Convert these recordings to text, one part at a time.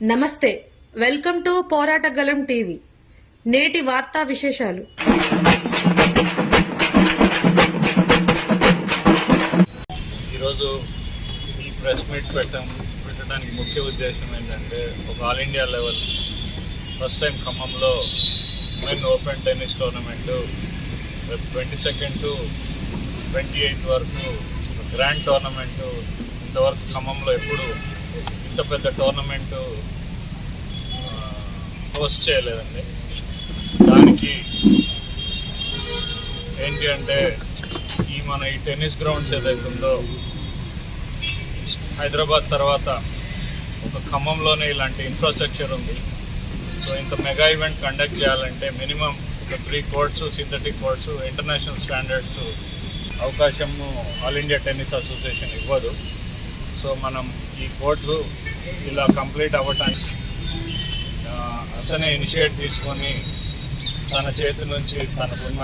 నమస్తే welcome to పోరాటగలం TV. నేటి వార్తా విశేషాలు. ఈరోజు ఈ ప్రెస్ మీట్ పెట్టడం పెట్టడానికి ముఖ్య ఉద్దేశం ఏంటంటే ఒక all India level first time ఖమ్మంలో women open tennis tournament twenty second to twenty eighth వరకు గ్రాండ్ టోర్నమెంట్ ఇంతవరకు ఖమ్మంలో ఎప్పుడు ఇంత పెద్ద టోర్నమెంట్ హోస్ట్ చేయలేదండి. దానికి ఏంటి అంటే ఈ మన ఈ టెన్నిస్ గ్రౌండ్స్ ఏదైతే ఉందో హైదరాబాద్ తర్వాత ఒక ఖమ్మంలోనే ఇలాంటి ఇన్ఫ్రాస్ట్రక్చర్ ఉంది. సో ఇంత మెగా ఈవెంట్ కండక్ట్ చేయాలంటే మినిమం ఒక three courts synthetic courts international standards అవకాశము ఆల్ ఇండియా టెన్నిస్ అసోసియేషన్ ఇవ్వదు. సో మనం ఈ కోర్ట్స్ ఇలా కంప్లీట్ అవ్వటానికి అతనే ఇనిషియేట్ తీసుకొని తన చేతి నుంచి తనకున్న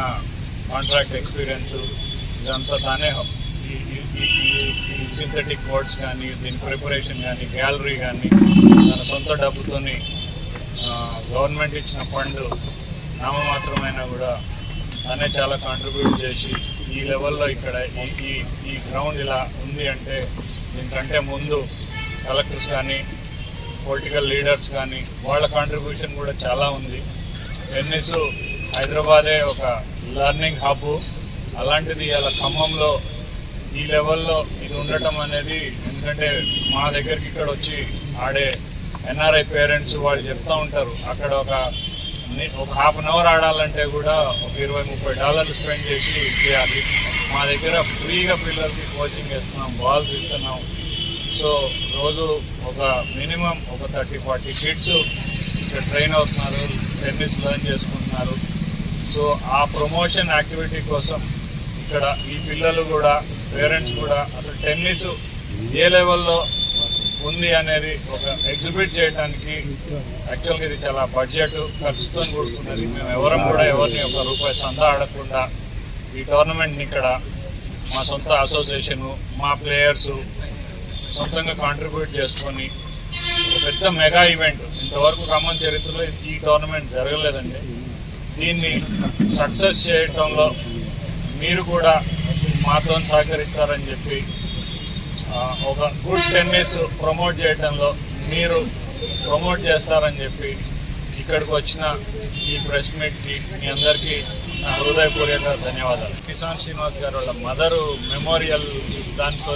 కాంట్రాక్ట్ ఎక్స్పీరియన్స్ ఇదంతా తానే ఈ సింథటిక్ కోడ్స్ కానీ దీని ప్రిపరేషన్ కానీ గ్యాలరీ కానీ తన సొంత డబ్బుతోని గవర్నమెంట్ ఇచ్చిన ఫండ్ నామమాత్రమైనా కూడా తనే చాలా కాంట్రిబ్యూట్ చేసి ఈ లెవెల్లో ఇక్కడ ఈ ఈ గ్రౌండ్ ఇలా ఉంది అంటే దీనికంటే ముందు కలెక్టర్స్ కానీ పొలిటికల్ లీడర్స్ కానీ వాళ్ళ కాంట్రిబ్యూషన్ కూడా చాలా ఉంది. టెన్నిస్ హైదరాబాదే ఒక లర్నింగ్ హబ్ అలాంటిది అలా ఖమ్మంలో ఈ లెవెల్లో ఇది ఉండటం అనేది ఎందుకంటే మా దగ్గరికి ఇక్కడ వచ్చి ఆడే ఎన్ఆర్ఐ పేరెంట్స్ వాళ్ళు చెప్తూ ఉంటారు. అక్కడ ఒక ఒక హాఫ్ అన్ అవర్ ఆడాలంటే కూడా ఒక ఇరవై ముప్పై డాలర్లు స్పెండ్ చేసి చేయాలి. మా దగ్గర ఫ్రీగా పిల్లలకి కోచింగ్ ఇస్తున్నాం బాల్స్ ఇస్తున్నాం. సో రోజు ఒక మినిమం ఒక థర్టీ ఫార్టీ కిడ్స్ ఇక్కడ ట్రైన్ అవుతున్నారు టెన్నిస్ లర్న్ చేసుకుంటున్నారు. సో ఆ ప్రమోషన్ యాక్టివిటీ కోసం ఇక్కడ ఈ పిల్లలు కూడా పేరెంట్స్ కూడా అసలు టెన్నిస్ ఏ లెవెల్లో ఉంది అనేది ఒక ఎగ్జిబిట్ చేయడానికి యాక్చువల్గా ఇది చాలా బడ్జెట్ ఖర్చుతో కూడుకున్నది. మేము ఎవరం కూడా ఎవరిని ఒక రూపాయి చందా ఆడకుండా ఈ టోర్నమెంట్ని ఇక్కడ మా సొంత అసోసియేషను మా ప్లేయర్సు సొంతంగా కాంట్రిబ్యూట్ చేసుకొని పెద్ద మెగా ఈవెంట్ ఇంతవరకు ఖమ్మం చరిత్రలో ఈ టోర్నమెంట్ జరగలేదండి. దీన్ని సక్సెస్ చేయటంలో మీరు కూడా మాతో సహకరిస్తారని చెప్పి ఒక గుడ్ టెన్నిస్ ప్రమోట్ చేయడంలో మీరు ప్రమోట్ చేస్తారని చెప్పి ఇక్కడికి వచ్చిన ఈ ప్రెస్ మీట్కి మీ అందరికీ నా హృదయపూర్వక ధన్యవాదాలు. కిసాన్ శ్రీనివాస్ గారు వాళ్ళ మదరు మెమోరియల్ దాంతో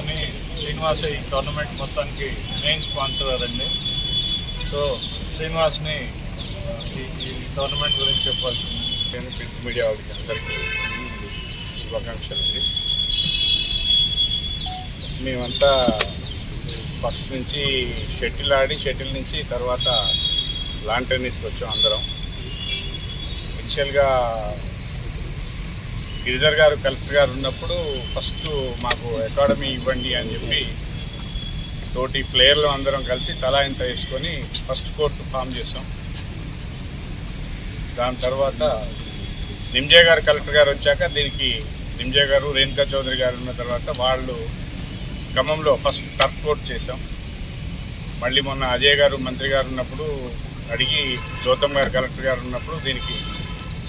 శ్రీనివాస్ ఈ టోర్నమెంట్ మొత్తానికి మెయిన్ స్పాన్సర్ అండి. సో శ్రీనివాస్ని ఈ టోర్నమెంట్ గురించి చెప్పాల్సింది. నేను ప్రింట్ మీడియా వాళ్ళకి అందరికీ శుభాకాంక్షలు అండి మేమంతా ఫస్ట్ నుంచి షటిల్ ఆడి షటిల్ నుంచి తర్వాత లాన్ టెన్నిస్కి వచ్చాం అందరం. ఇనిషియల్గా గిరిధర్ గారు కలెక్టర్ గారు ఉన్నప్పుడు ఫస్ట్ మాకు అకాడమీ ఇవ్వండి అని చెప్పి తోటి ప్లేయర్లు అందరం కలిసి తలా ఇంత వేసుకొని ఫస్ట్ కోర్టు ఫామ్ చేసాం. దాని తర్వాత నిమ్జే గారు కలెక్టర్ గారు వచ్చాక దీనికి నిమ్జే గారు రేణుకా చౌదరి గారు ఉన్న తర్వాత వాళ్ళు క్రమంలో ఫస్ట్ టర్ఫ్ కోర్ట్ చేసాం. మళ్ళీ మొన్న అజయ్ గారు మంత్రి గారు ఉన్నప్పుడు అడిగి గౌతమ్ గారు కలెక్టర్ గారు ఉన్నప్పుడు దీనికి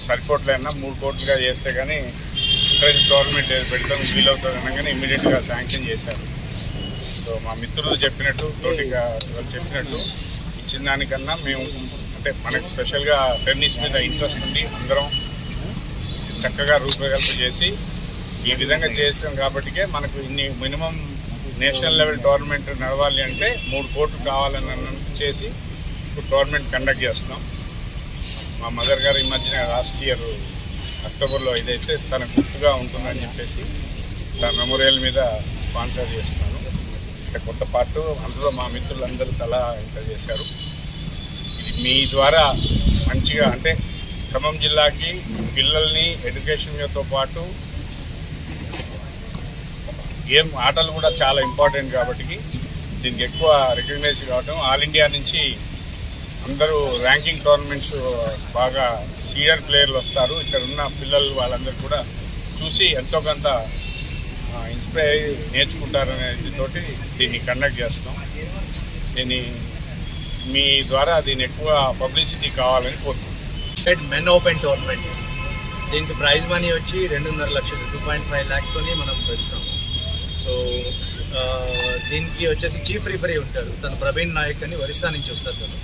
సరిపోట్లైనా మూడు కోట్లుగా చేస్తే కానీ ఫ్రెంచ్ గవర్నమెంట్ ఏది పెడతాం వీలవుతుంది అనగానే ఇమీడియట్గా శాంక్షన్ చేశారు. సో మా మిత్రులు చెప్పినట్టు తోటిగా వాళ్ళు చెప్పినట్టు ఇచ్చిన దానికన్నా మేము అంటే మనకు స్పెషల్గా టెన్నిస్ మీద ఇంట్రెస్ట్ ఉండి అందరం చక్కగా రూపకల్పన చేసి ఈ విధంగా చేస్తాం కాబట్టికే మనకు ఇన్ని మినిమం నేషనల్ లెవెల్ టోర్నమెంట్ నడవాలి అంటే మూడు కోట్లు కావాలని చేసి ఇప్పుడు టోర్నమెంట్ కండక్ట్ చేస్తున్నాం. మా మదర్ గారు ఈ మధ్యన లాస్ట్ ఇయర్ అక్టోబర్లో ఇదైతే తన గుర్తుగా ఉంటుందని చెప్పేసి ఇలా మెమోరియల్ మీద స్పాన్సర్ చేస్తున్నాను. ఇంకా కొత్త పాటు అందులో మా మిత్రులందరూ తలా ఇంత చేశారు. ఇది మీ ద్వారా మంచిగా అంటే ఖమ్మం జిల్లాకి పిల్లల్ని ఎడ్యుకేషన్తో పాటు గేమ్ ఆటలు కూడా చాలా ఇంపార్టెంట్ కాబట్టి దీనికి ఎక్కువ రికగ్నైజ్ కావడం ఆల్ ఇండియా నుంచి అందరూ ర్యాంకింగ్ టోర్నమెంట్స్ బాగా సీనియర్ ప్లేయర్లు వస్తారు. ఇక్కడ ఉన్న పిల్లలు వాళ్ళందరూ కూడా చూసి ఎంతో కొంత ఇన్స్పైర్ అయ్యి నేర్చుకుంటారనే తోటి దీన్ని కండక్ట్ చేస్తాం దీన్ని మీ ద్వారా దీన్ని ఎక్కువ పబ్లిసిటీ కావాలని కోరుకుంటున్నాం. మెన్ ఓపెన్ టోర్నమెంట్ దీనికి ప్రైజ్ మనీ వచ్చి రెండున్నర లక్షలు టూ పాయింట్ ఫైవ్ ల్యాక్తోని మనం పెడతాం. సో దీనికి వచ్చేసి చీఫ్ రిఫరీ ఉంటారు. తను ప్రవీణ్ నాయక్ అని ఒరిస్సా నుంచి వస్తారు తను.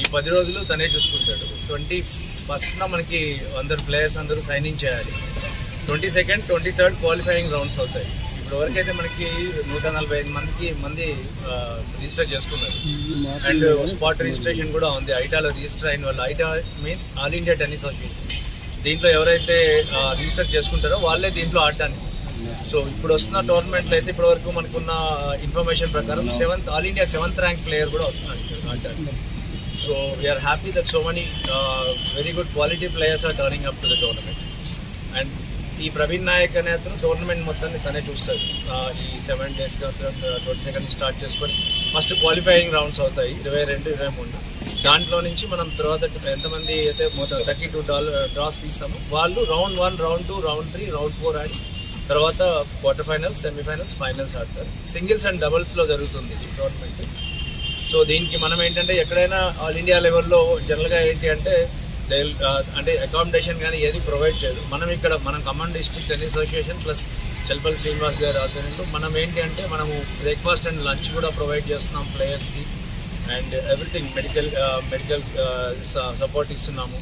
ఈ పది రోజులు తనే చూసుకుంటాడు. ట్వంటీ ఫస్ట్న మనకి అందరు ప్లేయర్స్ అందరూ సైన్ ఇన్ చేయాలి. Twenty second twenty third qualifying rounds అవుతాయి. ఇప్పుడు వరకు అయితే మనకి నూట నలభై ఐదు మందికి మంది రిజిస్టర్ చేసుకున్నారు. అండ్ స్పాట్ రిజిస్ట్రేషన్ కూడా ఉంది. ఐటాలో రిజిస్టర్ అయిన వాళ్ళు. AITA means all India tennis association దీంట్లో ఎవరైతే రిజిస్టర్ చేసుకుంటారో వాళ్ళే దీంట్లో ఆడటానికి. సో ఇప్పుడు వస్తున్న టోర్నమెంట్లో అయితే ఇప్పటి వరకు మనకున్న ఇన్ఫర్మేషన్ ప్రకారం seventh all India seventh rank player కూడా వస్తున్నాడు. So we are happy that so many very good quality players are turning up to the tournament and ఈ ప్రవీణ్ నాయక్ అనే అతను టోర్నమెంట్ మొత్తాన్ని తనే చూస్తారు ఆ, ఈ seven days twenty second start చేసుకొని ఫస్ట్ క్వాలిఫైయింగ్ రౌండ్స్ అవుతాయి ఇరవై రెండు ఇరవై మూడు. దాంట్లో నుంచి మనం తర్వాత ఎంతమంది అయితే మొత్తం థర్టీ టూ డాలర్ డ్రాస్ తీసాము వాళ్ళు round one round two round three round four ఆడి తర్వాత క్వార్టర్ ఫైనల్స్ సెమీఫైనల్స్ ఫైనల్స్ ఆడతారు సింగిల్స్ అండ్ డబుల్స్లో జరుగుతుంది ఈ టోర్నమెంట్ సో దీనికి మనం ఏంటంటే ఎక్కడైనా ఆల్ ఇండియా లెవెల్లో జనరల్గా ఏంటి అంటే అంటే అకామిడేషన్ కానీ ఏది ప్రొవైడ్ చేయదు. మనం ఇక్కడ మనం Khammam district tennis association plus Chalpal Srinivas గారి ఆధ్వర్యంలో మనం ఏంటి అంటే మనము బ్రేక్ఫాస్ట్ అండ్ లంచ్ కూడా ప్రొవైడ్ చేస్తున్నాం ప్లేయర్స్కి and everything medical medical support ఇస్తున్నాము.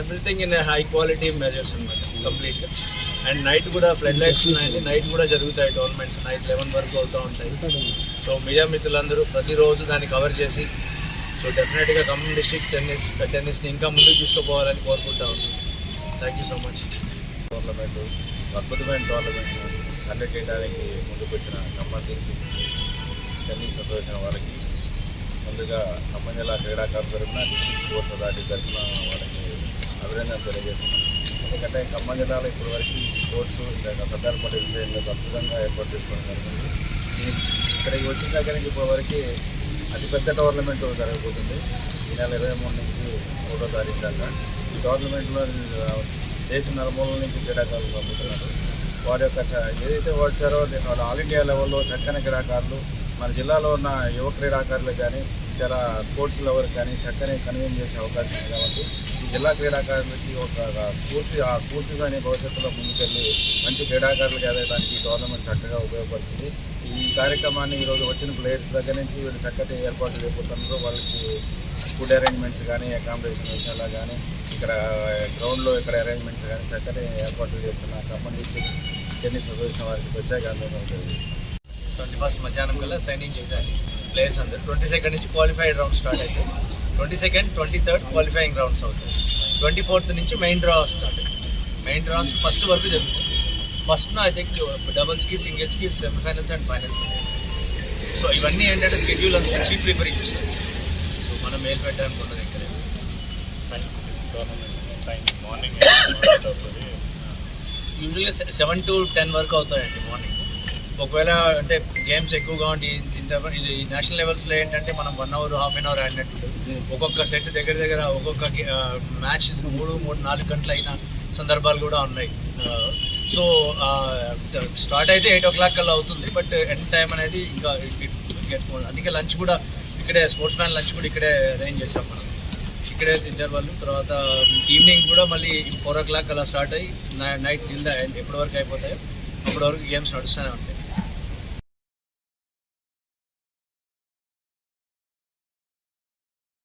Everything in high quality measures అనమాట కంప్లీట్గా అండ్ నైట్ కూడా ఫ్లడ్ లైట్స్ ఉన్నాయండి నైట్ కూడా జరుగుతాయి టోర్నమెంట్స్ నైట్ లెవెన్ వరకు అవుతూ ఉంటాయి. సో మీడియా మిత్రులందరూ ప్రతిరోజు దాన్ని కవర్ చేసి సో డెఫినెట్గా ఖమ్మం డిస్ట్రిక్ట్ టెన్నిస్ టెన్నిస్ని ఇంకా ముందుకు తీసుకుపోవాలని కోరుకుంటా ఉన్నాను thank you so much tournament అద్భుతమైన టోర్నమెంట్ కండక్ట్ చేయడానికి ముందు పెట్టిన ఖమ్మం డిస్ట్రిక్ట్ టెన్నిస్ అసోసియేషన్ వారికి ముందుగా ఖమ్మం జిల్లా క్రీడాకారులు తరఫున డిస్ట్రిక్ట్ స్పోర్ట్స్ అథారిటీ తరఫున వాళ్ళకి అభినందనలు తెలియజేస్తున్నాం. ఎందుకంటే ఖమ్మం జిల్లాలో ఇప్పటివరకు స్పోర్ట్స్ ఇంకా సర్దార్ పటేల్ అద్భుతంగా ఏర్పాటు చేసుకోవడం జరిగింది. ఇక్కడికి వచ్చిన దగ్గర నుంచి ఇప్పటివరకు అతిపెద్ద టోర్నమెంట్ జరగబోతుంది. ఈ నెల ఇరవై మూడు నుంచి ఒకటో తారీఖు దాకా. ఈ టోర్నమెంట్లో దేశ నలుమూల నుంచి క్రీడాకారులు పంపుతున్నారు. వారి యొక్క ఏదైతే వచ్చారో వాళ్ళు ఆల్ ఇండియా లెవెల్లో చక్కని క్రీడాకారులు. మన జిల్లాలో ఉన్న యువ క్రీడాకారులు కానీ చాలా స్పోర్ట్స్ లెవెల్కి కానీ చక్కని కన్వీన్ చేసే అవకాశం ఉంది కాబట్టి జిల్లా క్రీడాకారులకి ఒక స్ఫూర్తి ఆ స్ఫూర్తిగానే భవిష్యత్తులో ముందుకెళ్ళి మంచి క్రీడాకారులకు ఎదగడానికి ఈ టోర్నమెంట్ చక్కగా ఉపయోగపడుతుంది. ఈ కార్యక్రమాన్ని ఈరోజు వచ్చిన ప్లేయర్స్ దగ్గర నుంచి వీళ్ళు చక్కటి ఏర్పాట్లు చేపడుతున్నారు. వాళ్ళకి ఫుడ్ అరేంజ్మెంట్స్ కానీ అకామిడేషన్ విషయాలు కానీ ఇక్కడ గ్రౌండ్లో ఇక్కడ అరేంజ్మెంట్స్ కానీ చక్కటి ఏర్పాట్లు చేస్తున్న ఖమ్మం టెన్నిస్ అసోసియేషన్ వారికి ప్రత్యేక ట్వంటీ ఫస్ట్ మధ్యాహ్నం కల్లా సైన్ ఇన్ చేశారు ప్లేయర్స్ అందరు. ట్వంటీ సెకండ్ నుంచి క్వాలిఫైడ్ రౌండ్ స్టార్ట్ అవుతాయి twenty second twenty third qualifying rounds అవుతాయి. ట్వంటీ ఫోర్త్ నుంచి main draw start. Main draws first వరకు జరుగుతుంది ఫస్ట్ ఐ థింక్ డబుల్స్కి సింగిల్స్కి సెమీఫైనల్స్ అండ్ ఫైనల్స్ సో ఇవన్నీ ఏంటంటే స్కెడ్యూల్ అంతా చీఫ్ రిఫరీ చూస్తారు. సో మనం మేలు పెట్టడానికి ఇక్కడ మార్నింగ్ అవుతుంది యూజువల్గా సెవెన్ టు టెన్ వరకు అవుతాయండి మార్నింగ్ ఒకవేళ అంటే గేమ్స్ ఎక్కువగా ఉండి ఇది నేషనల్ లెవెల్స్లో ఏంటంటే మనం one hour half an hour ఆడినట్టు. ఒక్కొక్క సెట్ దగ్గర దగ్గర ఒక్కొక్క మ్యాచ్ మూడు మూడు నాలుగు గంటలు అయిన సందర్భాలు కూడా ఉన్నాయి. సో స్టార్ట్ అయితే ఎయిట్ ఓ క్లాక్ కల్లా అవుతుంది బట్ ఎండ్ టైం అనేది ఇంకా గెట్ అందుకే లంచ్ కూడా ఇక్కడే స్పోర్ట్స్ మ్యాన్ లంచ్ కూడా ఇక్కడే అరేంజ్ చేసాం మనం. ఇక్కడే తింటారు వాళ్ళు. తర్వాత um, ఈవినింగ్ కూడా మళ్ళీ ఫోర్ ఓ క్లాక్ అలా స్టార్ట్ అయ్యి నైట్ కింద ఎప్పటి వరకు అయిపోతాయో అప్పటి వరకు గేమ్స్ నడుస్తూనే ఉంటాయి.